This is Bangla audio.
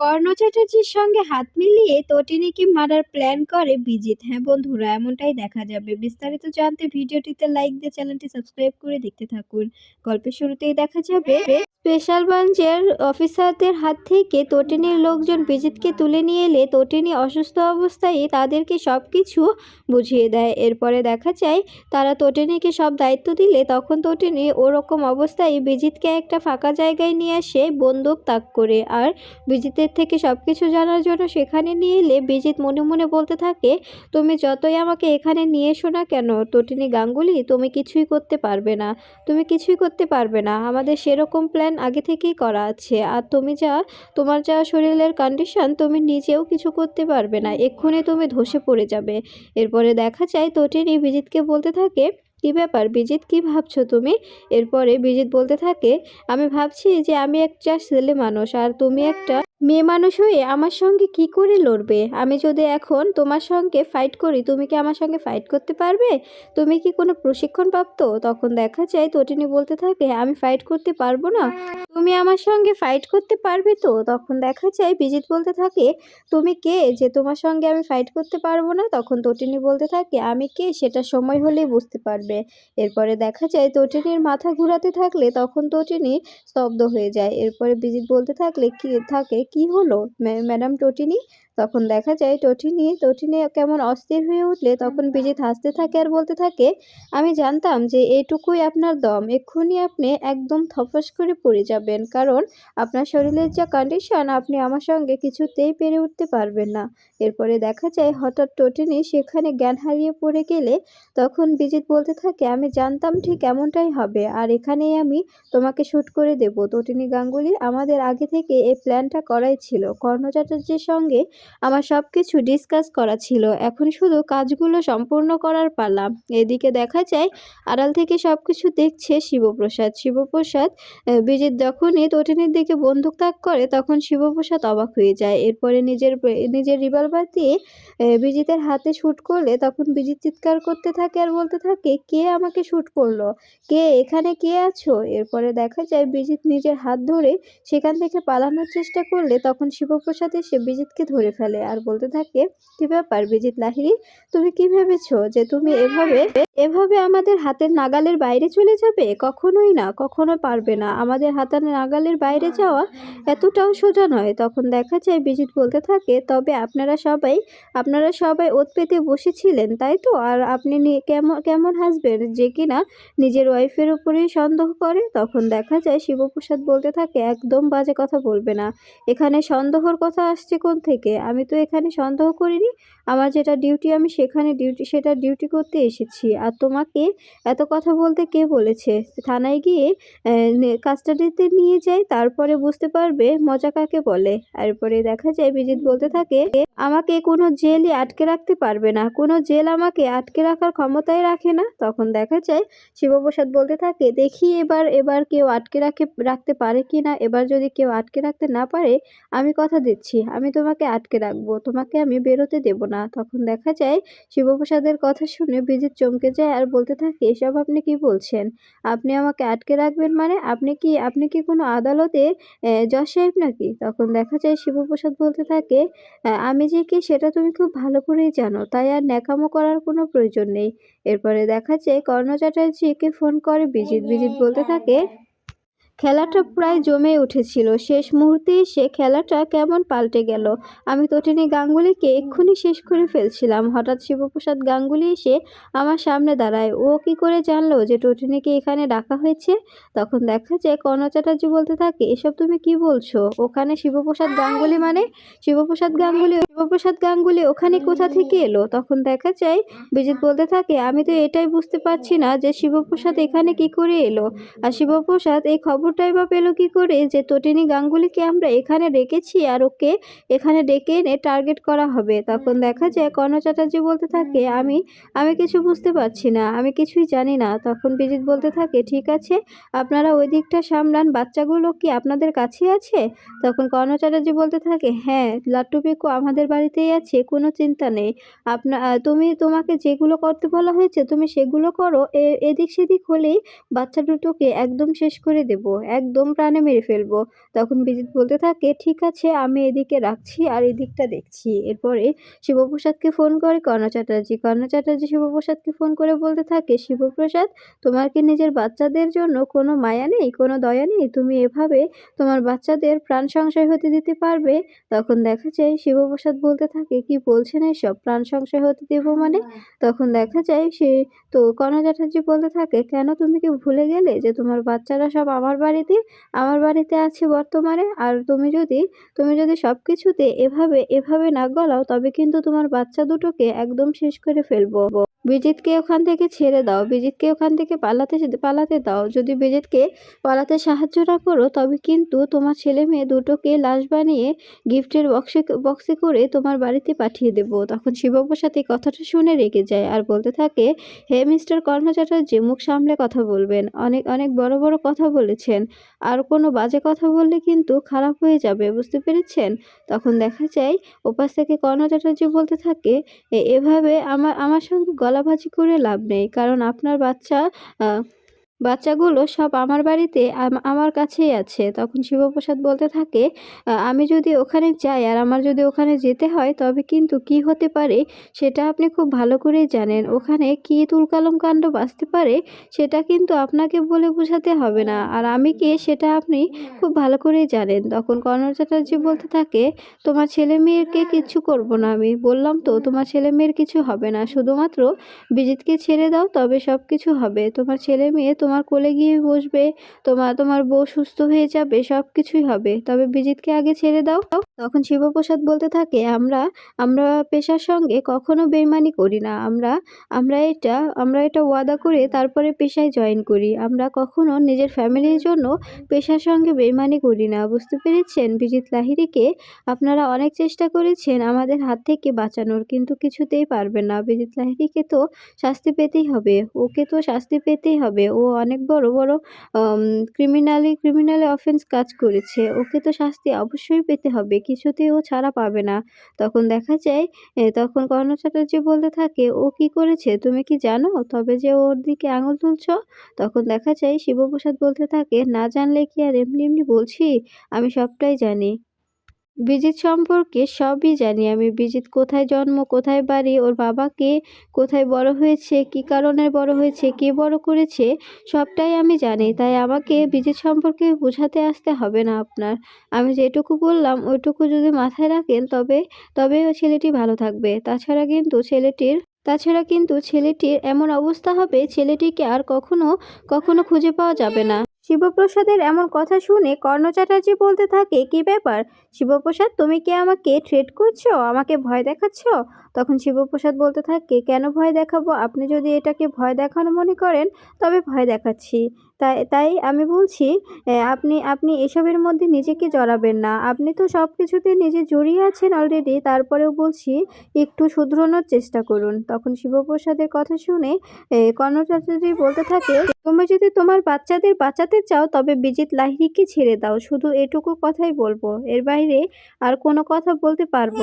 কর্ণ চ্যাটার্জির সঙ্গে হাত মিলিয়ে তটিনীকে মারার প্ল্যান করে বিজিত। হ্যাঁ বন্ধুরা, এমনটাই দেখা যাবে। বিস্তারিত জানতে ভিডিওটিতে লাইক দিয়ে চ্যানেলটি সাবস্ক্রাইব করে দেখতে থাকুন। গল্পের শুরুতেই দেখা যাবে স্পেশাল ব্রাঞ্চের অফিসারদের হাত থেকে তটিনীর লোকজন বিজিতকে তুলে নিয়ে এলে তটিনী অসুস্থ অবস্থায় তাদেরকে সব কিছু বুঝিয়ে দেয়। এরপরে দেখা যায়, তারা তটিনীকে সব দায়িত্ব দিলে তখন তটিনী ওরকম অবস্থায় বিজিতকে একটা ফাঁকা জায়গায় নিয়ে আসে বন্দুক তাক করে, আর বিজিতের থেকে সব কিছু জানার জন্য সেখানে নিয়ে এলে বিজিত মনে মনে বলতে থাকে, তুমি যতই আমাকে এখানে নিয়ে এসো না কেন, তটিনী গাঙ্গুলি, তুমি কিছুই করতে পারবে না। তুমি কিছুই করতে পারবে না। আমাদের সেরকম প্ল্যান আগে থেকেই করা আছে। আর তুমি যা, তোমার যা শরীরের কন্ডিশন তুমি নিজেও কিছু করতে পারবে না। এক্ষুনি তুমি ধসে পড়ে যাবে। এরপরে দেখা যায় তটিনী বিজিতকে বলতে থাকে, কী ব্যাপার বিজিত কী ভাবছ তুমি? এরপরে বিজিত বলতে থাকে, আমি ভাবছি যে আমি একটা ছেলে মানুষ, আর তুমি একটা মেয়ে মানুষ হয়ে আমার সঙ্গে কি করে লড়বে? আমি যদি এখন তোমার সঙ্গে ফাইট করি, তুমি কি আমার সঙ্গে ফাইট করতে পারবে? তুমি কি কোনো প্রশিক্ষণ প্রাপ্ত তখন দেখা যায় তটিনী বলতে থাকে, আমি ফাইট করতে পারব না। তুমি আমার সঙ্গে ফাইট করতে পারবে তো? তখন দেখা যায় বিজিত বলতে থাকে, তুমি কে যে তোমার সঙ্গে আমি ফাইট করতে পারব না? তখন তটিনী বলতে থাকে, আমি কে সেটা সময় হলেই বুঝতে পারবে। এরপরে দেখা যায় তটিনীর মাথা ঘুরাতে থাকলে তখন তটিনী স্তব্ধ হয়ে যায়। এরপরে বিজিত বলতে থাকলে, কি থাকে কি হলো ম্যা- ম্যাডাম টটিনি তখন দেখা যায় টটিনি টটিনি কেমন অস্থির হয়ে উঠলে তখন বিজিত হাসতে থাকে আর বলতে থাকে আমি জানতাম যে এইটুকুই আপনার দম এক্ষুনি আপনি একদম থপস করে পড়ে যাবেন কারণ আপনার শরীরের যা কন্ডিশন আপনি আমার সঙ্গে কিছুতেই পেরে উঠতে পারবেন না। এরপরে দেখা যায় হঠাৎ টটিনি সেখানে জ্ঞান হারিয়ে পড়ে গেলে তখন বিজিত বলতে থাকে আমি জানতাম ঠিক এমনটাই হবে আর এখানেই আমি তোমাকে শ্যুট করে দেব। টটিনি গাঙ্গুলি আমাদের আগে থেকে এই প্ল্যানটা করাই ছিল। কর্ণ চ্যাটার্জির সঙ্গে আমার সব কিছু ডিসকাস করা ছিল। এখন শুধু কাজগুলো সম্পূর্ণ করার পালা। এদিকে দেখা যায়, আড়াল থেকে সব কিছু দেখছে শিবপ্রসাদ। শিবপ্রসাদ বিজিত যখনই তটিনীর দিকে বন্দুক তাক করে, তখন শিবপ্রসাদ অবাক হয়ে যায়। এরপরে নিজের নিজের রিভলভার দিয়ে বিজিতের হাতে শ্যুট করলে তখন বিজিত চিৎকার করতে থাকে আর বলতে থাকে, কে আমাকে শ্যুট করল? কে? এখানে কে আছো? এরপরে দেখা যায়, বিজিত নিজের হাত ধরে সেখান থেকে পালানোর চেষ্টা করলে তখন শিবপ্রসাদ এসে বিজিতকে ধরে ফেলে আর বলতে থাকে, কি ব্যাপার বিজিত লাহিড়ী? তুমি কি ভেবেছো যে তুমি এভাবে এভাবে আমাদের হাতের নাগালের বাইরে চলে যাবে? কখনোই না, কখনো পারবে না। আমাদের হাতের নাগালের বাইরে যাওয়া এতটাও সোজা নয়। তখন দেখা যায় বিজিত বলতে থাকে, তবে আপনারা সবাই আপনারা সবাই ওত পেতে বসেছিলেন, তাই তো? আর আপনি কেমন কেমন হাসবেন? যে কিনা নিজের ওয়াইফের উপরেই সন্দেহ করে? তখন দেখা যায় শিবপ্রসাদ বলতে থাকে, একদম বাজে কথা বলবে না। এখানে সন্দেহর কথা আসছে কোন থেকে? আমি তো এখানে সন্দেহ করিনি। আমার যেটা ডিউটি আমি সেখানে ডিউটি সেটা ডিউটি করতে এসেছি। আর তোমাকে এত কথা বলতে কে বলেছে? থানায় গিয়ে কাস্টাডিতে নিয়ে যাই, তারপরে বুঝতে পারবে মজা কাকে বলে। এরপরে দেখা যায় বিজিৎ বলতে থাকে, আমাকে কোনো জেলই আটকে রাখতে পারবে না। কোনো জেল আমাকে আটকে রাখার ক্ষমতাই রাখে না। তখন দেখা যায় শিবপ্রসাদ বলতে থাকে, দেখি এবার এবার কেউ আটকে রাখে, রাখতে পারে কি না? এবার যদি কেউ আটকে রাখতে না পারে, আমি কথা দিচ্ছি। আমি তোমাকে আটকে রাখব, তোমাকে আমি বেরোতে দেব না। তখন দেখা যায়, শিবপ্রসাদের কথা শুনে বিজিত চমকে যায় আর বলতে থাকে, এসব আপনি কি বলছেন? আপনি আমাকে আটকে রাখবেন মানে? আপনি কি আপনি কি কোনো আদালতে জজ সাহেব নাকি? তখন দেখা যায়, শিবপ্রসাদ বলতে থাকে আমি যে কি সেটা তুমি খুব ভালো করেই জানো, তাই আর ন্যাকামো করার কোনো প্রয়োজন নেই। এরপরে দেখা যায়, কর্ণ চ্যাটার্জিকে ফোন করে বিজিত। বিজিত বলতে থাকে খেলাটা প্রায় জমে উঠেছিল। শেষ মুহূর্তে এসে খেলাটা কেমন পাল্টে গেল? আমি তটিনী গাঙ্গুলিকে এক্ষুনি শেষ করে ফেলছিলাম। হঠাৎ শিবপ্রসাদ গাঙ্গুলি এসে আমার সামনে দাঁড়ায়। ও কি করে জানলো যে টটিনীকে এখানে ডাকা হয়েছে? তখন দেখা যায়, কর্ণ চ্যাটার্জি বলতে থাকে, এসব তুমি কি বলছো? ওখানে শিবপ্রসাদ গাঙ্গুলি মানে? শিবপ্রসাদ গাঙ্গুলি শিবপ্রসাদ গাঙ্গুলি, ওখানে কোথা থেকে এলো? তখন দেখা যায়, বিজিত বলতে থাকে, আমি তো এটাই বুঝতে পারছি না যে শিবপ্রসাদ এখানে কি করে এলো? আর শিবপ্রসাদ, এই খবরটাই বা পেল কী করে? যে তটিনী গাঙ্গুলিকে আমরা এখানে রেখেছি আর ওকে এখানে ডেকে এনে টার্গেট করা হবে। তখন দেখা যায় কর্ণ চ্যাটার্জি বলতে থাকে আমি আমি কিছু বুঝতে পারছি না আমি কিছুই জানি না। তখন বিজিত বলতে থাকে ঠিক আছে আপনারা ওই দিকটা সামলান বাচ্চাগুলো কি আপনাদের কাছে আছে? তখন কর্ণ চ্যাটার্জি বলতে থাকে হ্যাঁ লাট্টু পিকু আমাদের বাড়িতেই আছে কোনো চিন্তা নেই। আপনা তুমি তোমাকে যেগুলো করতে বলা হয়েছে তুমি সেগুলো করো এদিক সেদিক হলেই বাচ্চা দুটোকে একদম শেষ করে দেব। একদম প্রাণে মেরে ফেলব। তখন বিজিত বলতে থাকে, ঠিক আছে, আমি এদিকে রাখছি আর এদিকটা দেখছি। এরপরে শিবপ্রসাদকে ফোন করে কর্ণ চ্যাটার্জি। কর্ণ চ্যাটার্জি শিবপ্রসাদকে ফোন করে বলতে থাকে, শিবপ্রসাদ, তোমার কি নিজের বাচ্চাদের জন্য কোনো মায়া নেই, কোনো দয়া নেই? তুমি এভাবে তোমার বাচ্চাদের প্রাণ সংশয় হতে দিতে পারবে? তখন দেখা যায়, শিবপ্রসাদ বলতে থাকে, কি বলছেন এসব? প্রাণ সংশয় হতে দেবো মানে? তখন দেখা যায়, সে তো কর্ণ চ্যাটার্জি বলতে থাকে, কেন তুমি কি ভুলে গেলে যে তোমার বাচ্চারা সব আমার বাড়িতে, আমার বাড়িতে আছে বর্তমানে। আর তুমি যদি তুমি যদি সব কিছুতে এভাবে এভাবে না গলাও, তবে কিন্তু তোমার বাচ্চা দুটোকে একদম শেষ করে ফেলব। বিজিতকে ওখান থেকে ছেড়ে দাও। বিজিতকে ওখান থেকে পালাতে পালাতে দাও। যদি বিজিতকে পালাতে সাহায্য না করো, তবে কিন্তু তোমার ছেলে মেয়ে দুটোকে লাশ বানিয়ে গিফটের বক্সে বক্সে করে তোমার বাড়িতে পাঠিয়ে দেব। তখন শিবপ্রসাদ এই কথাটা শুনে রেগে যায় আর বলতে থাকে, হে মিস্টার কর্ণ চ্যাটার্জি মুখ সামলে কথা বলবেন। অনেক অনেক বড় বড় কথা বলেছেন। আর কোনো বাজে কথা বললে কিন্তু খারাপ হয়ে যাবে, বুঝতে পেরেছেন? তখন দেখা যায়, ওপাশ থেকে কর্ণ চ্যাটার্জি বলতে থাকে, "এ- এভাবে আমার আমার সঙ্গে গলাবাজি করে লাভ নেই। কারণ আপনার বাচ্চা বাচ্চাগুলো সব আমার বাড়িতে আমার কাছেই আছে। তখন শিবপ্রসাদ বলতে থাকে আমি যদি ওখানে যাই আর আমার যদি ওখানে যেতে হয়, তবে কিন্তু কি হতে পারে সেটা আপনি খুব ভালো করেই জানেন। ওখানে কী তুলকালম কাণ্ড বাঁচতে পারে সেটা কিন্তু আপনাকে বলে বোঝাতে হবে না। আর আমি কে সেটা আপনি খুব ভালো করেই জানেন। তখন কর্ণ চ্যাটার্জি বলতে থাকে, তোমার ছেলে মেয়েকে কিচ্ছু করব না আমি। বললাম তো, তোমার ছেলে মেয়ের কিছু হবে না। শুধুমাত্র বিজিতকে ছেড়ে দাও, তবে সব কিছু হবে। তোমার ছেলে মেয়ে তোমার কোলে গিয়ে বসবে, তোমার তোমার বউ সুস্থ হয়ে যাবে সব কিছুই হবে। তবে বিজিতকে আগে ছেড়ে দাও। তখন শিবপ্রসাদ বলতে থাকে, আমরা আমরা পেশার সঙ্গে কখনো বেইমানি করি না। আমরা আমরা এটা আমরা এটা ওয়াদা করে তারপরে পেশায় জয়েন করি। আমরা কখনো নিজের ফ্যামিলির জন্য পেশার সঙ্গে বেইমানি করি না। বুঝতে পেরেছেন? বিজিত লাহিরিকে আপনারা অনেক চেষ্টা করেছেন আমাদের হাত থেকে বাঁচানোর, কিন্তু কিছুতেই পারবেন না। বিজিত লাহিরিকে তো শাস্তি পেতেই হবে। ওকে তো শাস্তি পেতেই হবে। ও অনেক বড় বড় ক্রিমিনালি ক্রিমিনালি অফেন্স কাজ করেছে। ওকে তো শাস্তি অবশ্যই পেতে হবে, কিছুতেই ও ছাড়া পাবে না। তখন দেখা যায় তখন কর্ণ চ্যাটার্জি বলতে থাকে, ও কি করেছে? তুমি কি জানো? তবে যে ওর দিকে আঙুল তুলছ, তখন দেখা যায়, শিবপ্রসাদ বলতে থাকে, না জানলে কি আর এমনি এমনি বলছি? আমি সবটাই জানি। বিজিত সম্পর্কে সবই জানি আমি। বিজিত কোথায় জন্ম, কোথায় বাড়ি, ওর বাবাকে কোথায় বড় হয়েছে, কি কারণে বড় হয়েছে, কে বড় করেছে, সবটাই আমি জানি। তাই আমাকে বিজিত সম্পর্কে বোঝাতে আসতে হবে না আপনার। আমি যেটুকু বললাম, ওইটুকু যদি মাথায় রাখেন, তবে তবে ছেলেটি ভালো থাকবে। তাছাড়া কিন্তু ছেলেটির, তাছাড়া কিন্তু ছেলেটির এমন অবস্থা হবে, ছেলেটিকে আর কখনো কখনো খুঁজে পাওয়া যাবে না। শিবপ্রসাদের এমন কথা শুনে কর্ণ চ্যাটার্জি বলতে থাকে, কি ব্যাপার? শিবপ্রসাদ, তুমি কি আমাকে ট্রেড করছ? আমাকে ভয় দেখাচ্ছ? তখন শিবপ্রসাদ বলতে থাকে, কেন ভয় দেখাবো? আপনি যদি এটাকে ভয় দেখানো মনে করেন, তবে ভয় দেখাচ্ছি। তাই তাই আমি বলছি আপনি আপনি এসবের মধ্যে নিজেকে জড়াবেন না। আপনি তো সব কিছুতে নিজে জড়িয়ে আছেন অলরেডি তারপরেও বলছি একটু শুধরানোর চেষ্টা করুন। তখন শিবপ্রসাদের কথা শুনে এ, বলতে থাকে তুমি যদি তোমার বাচ্চাদের বাঁচাতে চাও তবে বিজিত লাহিড়িকে ছেড়ে দাও। শুধু এটুকু কথাই বলব। এর বাইরে আর কোনো কথা বলতে পারব